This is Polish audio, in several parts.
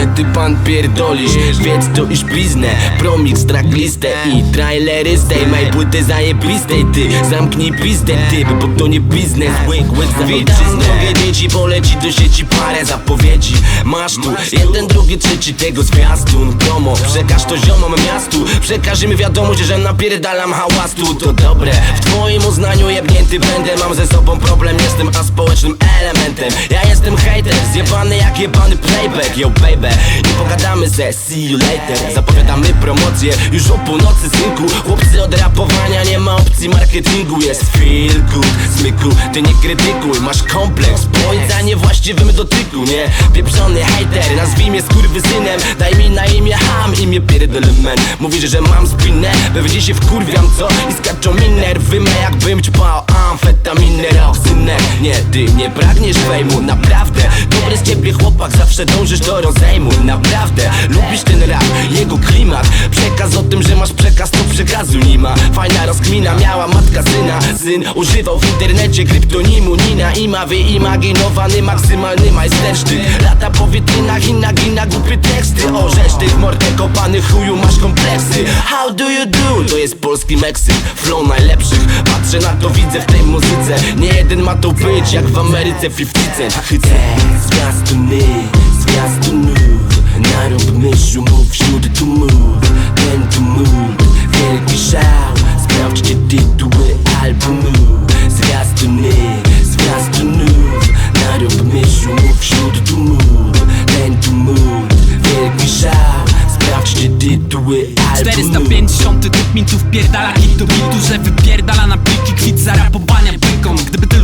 Ale ty pan pierdolisz. Wiedz to iż bliznę. Promix, tracklistę i trailery z tej. Mej płyty zajebistej Ty zamknij pizdę ty, bo to nie biznes. Wink, wink za ojczyznę. Mogę ci poleci do sieci parę zapowiedzi. Masz tu jeden, drugi, trzeci tego zwiastun Promo, przekaż to ziomom miastu. Przekaż im wiadomość, że napierdalam hałastu. To dobre, w twoim uznaniu jebnięty będę. Mam ze sobą problem, jestem aspołecznym elementem. Ja jestem hater, zjebany jak jebany playback. Yo baby, nie pogadamy se, see you later. Zapowiadamy promocję już o północy synku Chłopcy od rapowania nie ma opcji marketingu. Jest feel good, smyku, ty nie krytykuj. Masz kompleks, bądź niewłaściwym dotyku, nie? Pieprzony hater, nazwij mnie skurwysynem. Daj mi na imię ham, imię pierdolmen Mówisz, że mam spinę, pewnie się wkurwiam, co? I skaczą mi nerwy me, jakbym ćpał amfetaminę, roxynę. Nie, ty nie pragniesz fejmu, naprawdę. Dobry z ciebie chłopak, zawsze dążysz do rozejmu Naprawdę, lubisz ten rap, jego klimat. Przekaz o tym, że masz przekaz, to przekazu nie ma. Fajna rozkmina miała matka syna. Syn używał w internecie kryptonimu Nina ima wyimaginowany maksymalny majstersztyk. Lata po witrynach i nagina głupie teksty. Orzesz tych mordę kopany chuju masz kompleksy. How do you do? To jest polski Meksyk Flow najlepszych. Patrzę na to widzę w tej muzyce. Nie jeden ma to być jak w Ameryce 50 Cent Hycę Zwiastuny, zwiastunów Naróbmy szumów wśród tłumów Ten tumult, wielki szał. Sprawdźcie tytuły albumu. Zwiastuny, zwiastunów Naróbmy szumów wśród tłumów Ten tumult, wielki szał. Sprawdźcie tytuły albumu. 450 typ mi tu wpierdala hit do bitu, że wypierdala na pliki kwit zarapowania byką Gdyby tylko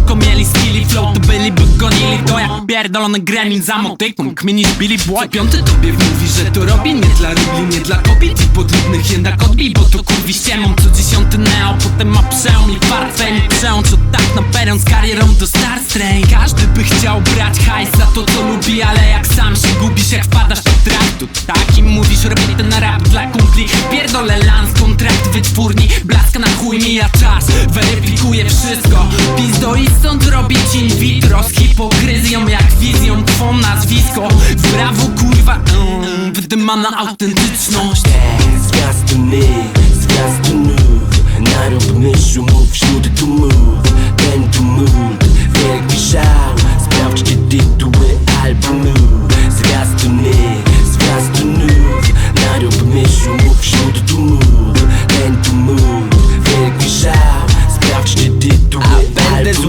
mieli flow, to byliby gonili to jak pierdolony gremlin za motyką Kminisz Billy Boy. Piąty tobie mówi, że to robi? Nie dla rubli, nie dla kobiet i podróbnych jednak odbij Bo to kurwi ściemą, co dziesiąty neo, potem ma przełom i fartfem i przełącz od tak na peron z karierą do Star Strain Każdy by chciał brać hajs za to co lubi, ale jak sam się gubisz, jak wpadasz do traktu. Tak im mówisz, robię ten rap dla kumpli. Pierdolę lans, kontrakt wytwórni. Blaska na chuj mija czas, weryfikuję wszystko. Pizdo i stąd robię ci in vitro Z hipokryzją jak wizją, twą nazwisko. Brawo kurwa, mm, wydymana autentyczność. Zwiastuny, zwiastunów Naróbmy szumów wśród tłumów Ten tumult, wielki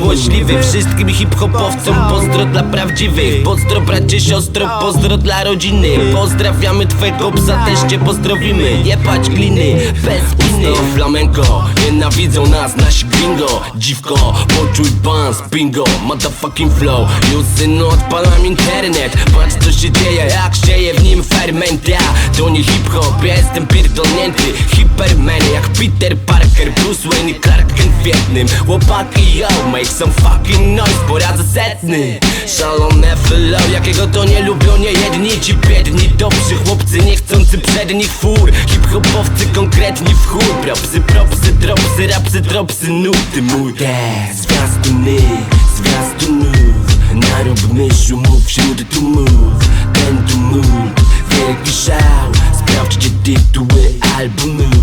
złośliwy. Wszystkim hip-hopowcom Pozdro dla prawdziwych. Pozdro bracie, siostro, pozdro dla rodziny. Pozdrawiamy twego psa, też cię pozdrowimy. Nie pać gliny, bez winy Flamenko, nienawidzą nas nasi gringo. Dziwko, poczuj bans, bingo. Motherfucking flow, już synu odpalam internet. Patrz co się dzieje, jak sieje w nim ferment Ja, to nie hip-hop, ja jestem pierdolnięty. Hiperman, jak Peter Parker Bruce Wayne i Clark Kent w jednym. Chłopaki, yo, make some fucking noise Poradzę setny. Szalone flow, jakiego to nie lubią nie jedni Ci biedni, dobrzy chłopcy, niechcący przednich fur Hip-hopowcy konkretni w chuj Propsy, propsy, dropsy, rapsy, dropsy, nuty mój Zwiastuny, zwiastunów Naróbmy szumów wśród tłumów Ten tumult, wielki szał. Sprawdźcie tytuły albumu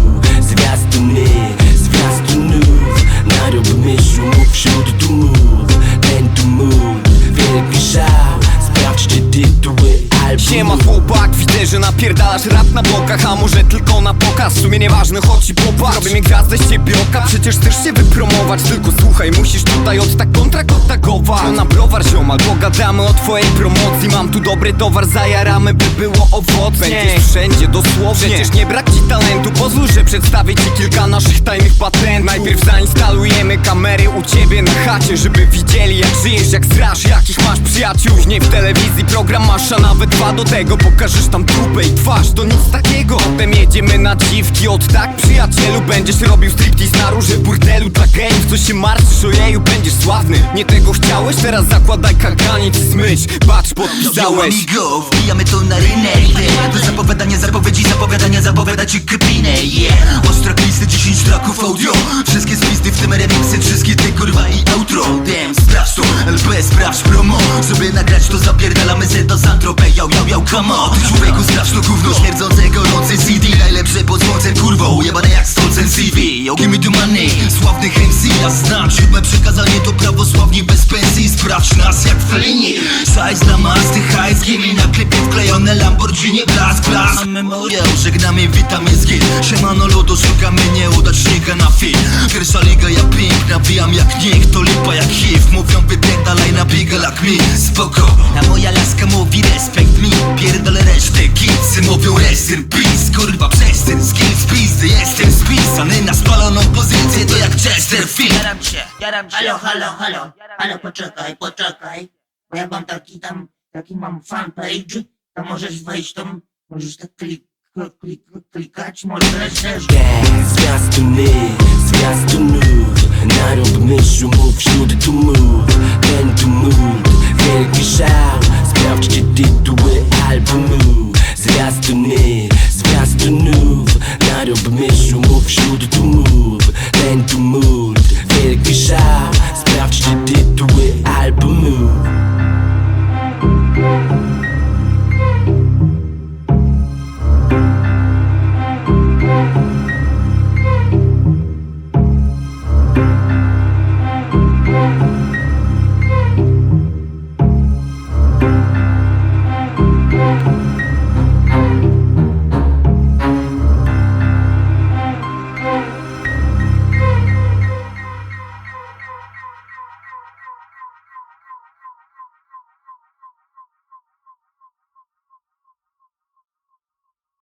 napierdalasz rap na blokach A może tylko na pokaz, w sumie nieważne, chodź i popatrz. Robię mnie gwiazdę z ciebie oka, przecież chcesz się wypromować. Tylko słuchaj, musisz tutaj od tak kontrakt odtagować. To na browar ziomal, pogadamy o twojej promocji. Mam tu dobry towar, zajaramy, by było owocnie Będziesz wszędzie, dosłownie. Przecież nie brak ci talentu, pozwól, że przedstawię ci kilka naszych tajnych patentów. Najpierw zainstalujemy kamery u ciebie na chacie Żeby widzieli jak żyjesz, jak straż, jakich masz przyjaciół? Nie w telewizji program masz, a nawet dwa. Do tego Pokażesz tam trupę i twarz, to nic takiego. Potem jedziemy na dziwki, od tak przyjacielu Będziesz robił striptease na róże burdelu Dla gejów, co się martwisz, ojeju, będziesz sławny. Nie tego chciałeś, teraz zakładaj kaganiec i smyć Patrz, podpisałeś. Amigo, wbijamy to na rynek yeah. To zapowiadania, zapowiedzi, zapowiadania, zapowiada ci kpinę yeah. Ostro listy, 10 traków audio. Wszystkie spisty, w tym remixy, wszystkie te kurwa i outro. Damn, sprawdź to, LP, sprawdź promo. Żeby nagrać to zapierdalamy se do Santropę Yo, yo, yo, come on. Człowieku sprawdź to gówno Śmierdzące, gorące CD Najlepsze pod słońcem, kurwo Ujebane jak stolcem CV Yo, give me the money Sławnych MC ja znam Siódme przekazanie to prawosławni bez pensji. Sprawdź nas jak Fellini Szajs na masty, hajs Gili na klipie wklejone Lamborghini Blask, blask Memoriał, żegnamy, witamy z gil Siemano lodo, szukamy nieudacznika na film. Pierwsza liga, ja piękna Wijam jak nikt, to lipa jak HIV Mówią wypierdalaj na biega jak mi. Spoko, a moja laska mówi respekt in peace Kurwa przez ten skill spizdy Jestem spisany na spaloną pozycję To jak Chesterfield Jaram się, jaram się. Halo, halo, halo. Halo, poczekaj, poczekaj. Bo ja mam taki tam, taki mam fanpage. To możesz wejść tam, możesz tak klik, klik, klikać, możesz też. Zwiastuny, zwiastunów tend to move.